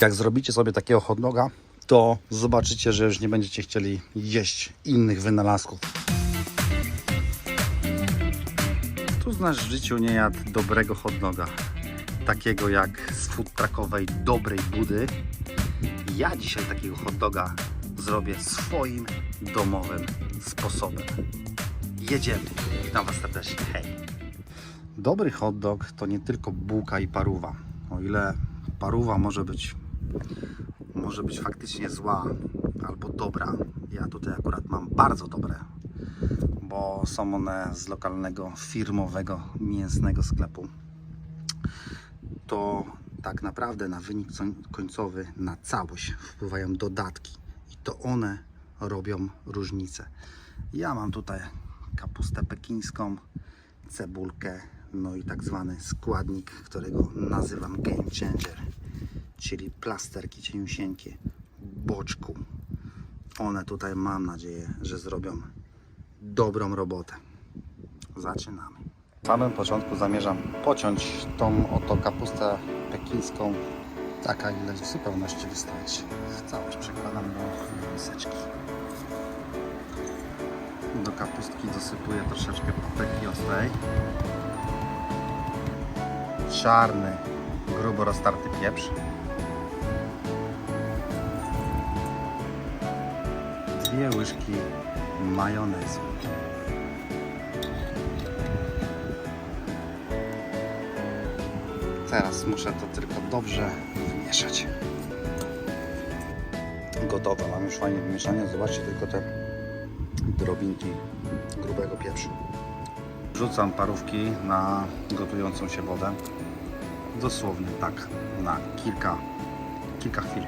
Jak zrobicie sobie takiego hot doga, to zobaczycie, że już nie będziecie chcieli jeść innych wynalazków. Tu znasz w życiu nie jadł dobrego hot doga. Takiego jak z food truckowej dobrej budy. Ja dzisiaj takiego hot doga zrobię swoim domowym sposobem. Jedziemy. Witam Was serdecznie. Hej. Dobry hot dog to nie tylko bułka i paruwa. O ile paruwa może być może być faktycznie zła albo dobra. Ja tutaj akurat mam bardzo dobre, bo są one z lokalnego firmowego mięsnego sklepu. To tak naprawdę na wynik koń- końcowy, na całość wpływają dodatki i to one robią różnicę. Ja mam tutaj kapustę pekińską, cebulkę, no i tak zwany składnik, którego nazywam game changer, czyli plasterki cieniusieńkie, boczku. One tutaj mam nadzieję, że zrobią dobrą robotę. Zaczynamy. W samym początku zamierzam pociąć tą oto kapustę pekińską. Taka ilość w zupełności wystarczy. Całość przekładam do miseczki. Do kapustki dosypuję troszeczkę papryki ostrej. Czarny, grubo roztarty pieprz. Dwie łyżki majonezu. Teraz muszę to tylko dobrze wymieszać. Gotowe, mam już fajnie wymieszanie. Zobaczcie tylko te drobinki grubego pieprzu. Wrzucam parówki na gotującą się wodę. Dosłownie tak, na kilka, kilka chwil.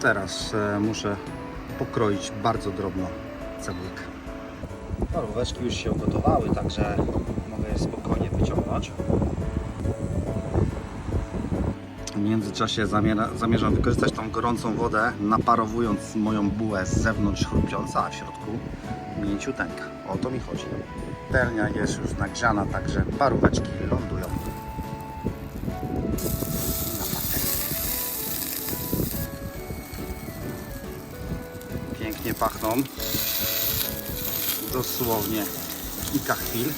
Teraz e, muszę pokroić bardzo drobno cebulkę. Paróweczki już się ugotowały, także mogę je spokojnie wyciągnąć. W międzyczasie zamierzam wykorzystać tą gorącą wodę, naparowując moją bułę z zewnątrz chrupiąca, a w środku mięciuteńka. O to mi chodzi. Patelnia jest już nagrzana, także paróweczki lądują Pięknie pachną. Dosłownie kilka chwil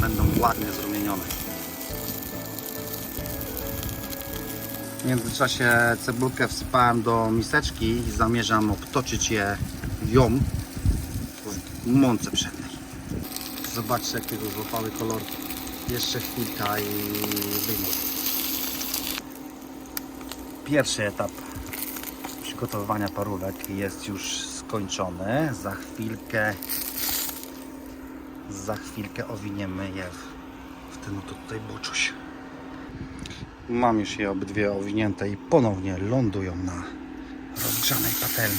będą ładnie zrumienione. W międzyczasie cebulkę wsypałem do miseczki i zamierzam obtoczyć je ją w mące pszennej. Zobaczcie jakiego złapały kolor. Jeszcze chwilka i wyjmę. Pierwszy etap przygotowywania parówek jest już skończony. Za chwilkę za chwilkę owiniemy je w, w ten oto tutaj boczuś. Mam już je obydwie owinięte i ponownie lądują na rozgrzanej patelni.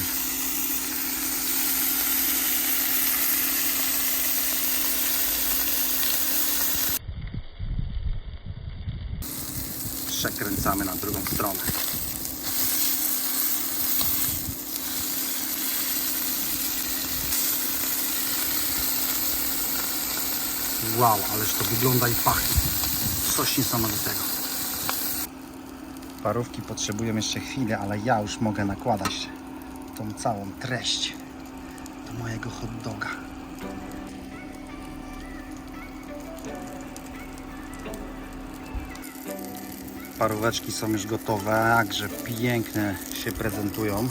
Przekręcamy na drugą stronę. Wow, ależ to wygląda i pachnie. Coś niesamowitego. Parówki potrzebują jeszcze chwili, ale ja już mogę nakładać tą całą treść do mojego hot doga. Paróweczki są już gotowe, także pięknie się prezentują.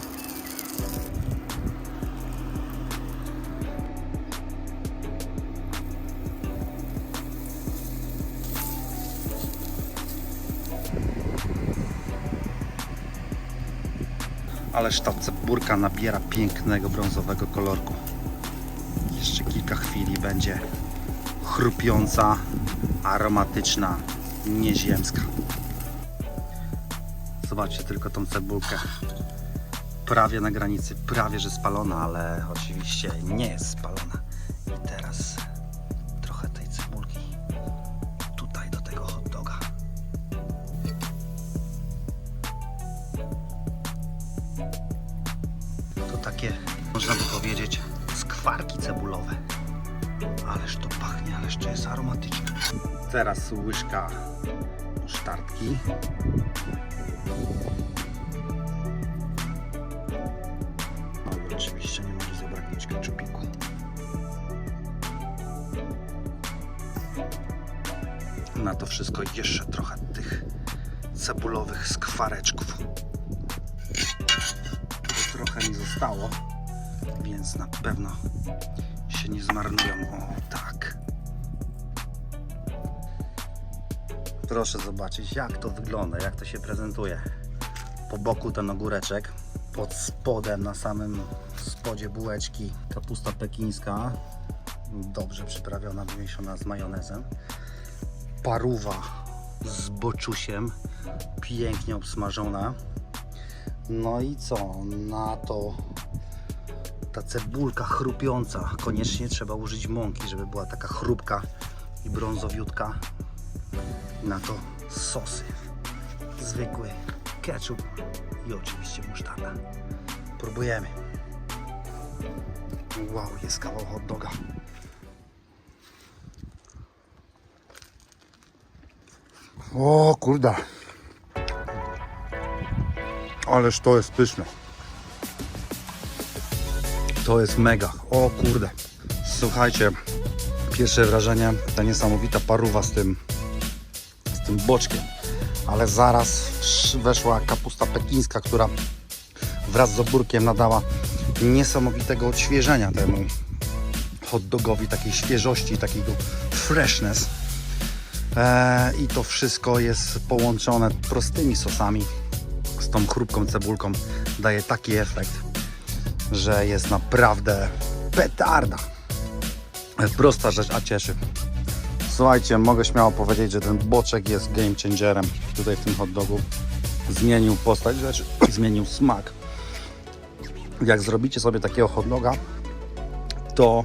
Ależ ta cebulka nabiera pięknego brązowego kolorku. Jeszcze kilka chwili będzie chrupiąca, aromatyczna, nieziemska. Zobaczcie tylko tą cebulkę. Prawie na granicy, prawie że spalona, ale oczywiście nie jest spalona. Takie, można by powiedzieć, skwarki cebulowe. Ależ to pachnie, ależ to jest aromatyczne. Teraz łyżka musztardki. No i oczywiście nie może zabraknąć keczupiku. Na to wszystko jeszcze trochę tych cebulowych skwareczków. Trochę mi zostało, więc na pewno się nie zmarnują. O tak. Proszę zobaczyć jak to wygląda, jak to się prezentuje. Po boku ten ogóreczek, pod spodem, na samym spodzie bułeczki kapusta pekińska, dobrze przyprawiona, wymieszana z majonezem. Paruwa z boczusiem, pięknie obsmażona. No i co? Na to ta cebulka chrupiąca. Koniecznie trzeba użyć mąki, żeby była taka chrupka i brązowiutka. Na to sosy. Zwykły ketchup i oczywiście musztarda. Próbujemy. Wow, jest kawał hot doga. O kurde. Ależ to jest pyszne. To jest mega. O kurde. Słuchajcie, pierwsze wrażenie, ta niesamowita paruwa z tym, z tym boczkiem. Ale zaraz weszła kapusta pekińska, która wraz z ogórkiem nadała niesamowitego odświeżenia temu hot dogowi, takiej świeżości, takiego freshness. Eee, I to wszystko jest połączone prostymi sosami tą chrupką cebulką. Daje taki efekt, że jest naprawdę petarda. Prosta rzecz, a cieszy. Słuchajcie, mogę śmiało powiedzieć, że ten boczek jest game changerem tutaj w tym hot dogu. Zmienił postać rzeczy zmienił smak. Jak zrobicie sobie takiego hot doga, to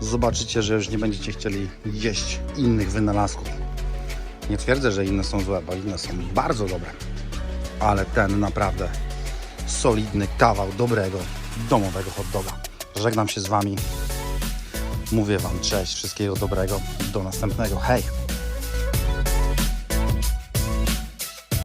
zobaczycie, że już nie będziecie chcieli jeść innych wynalazków. Nie twierdzę, że inne są złe, bo inne są bardzo dobre, ale ten naprawdę solidny kawał dobrego, domowego hot doga. Żegnam się z Wami. Mówię Wam cześć, wszystkiego dobrego. Do następnego. Hej!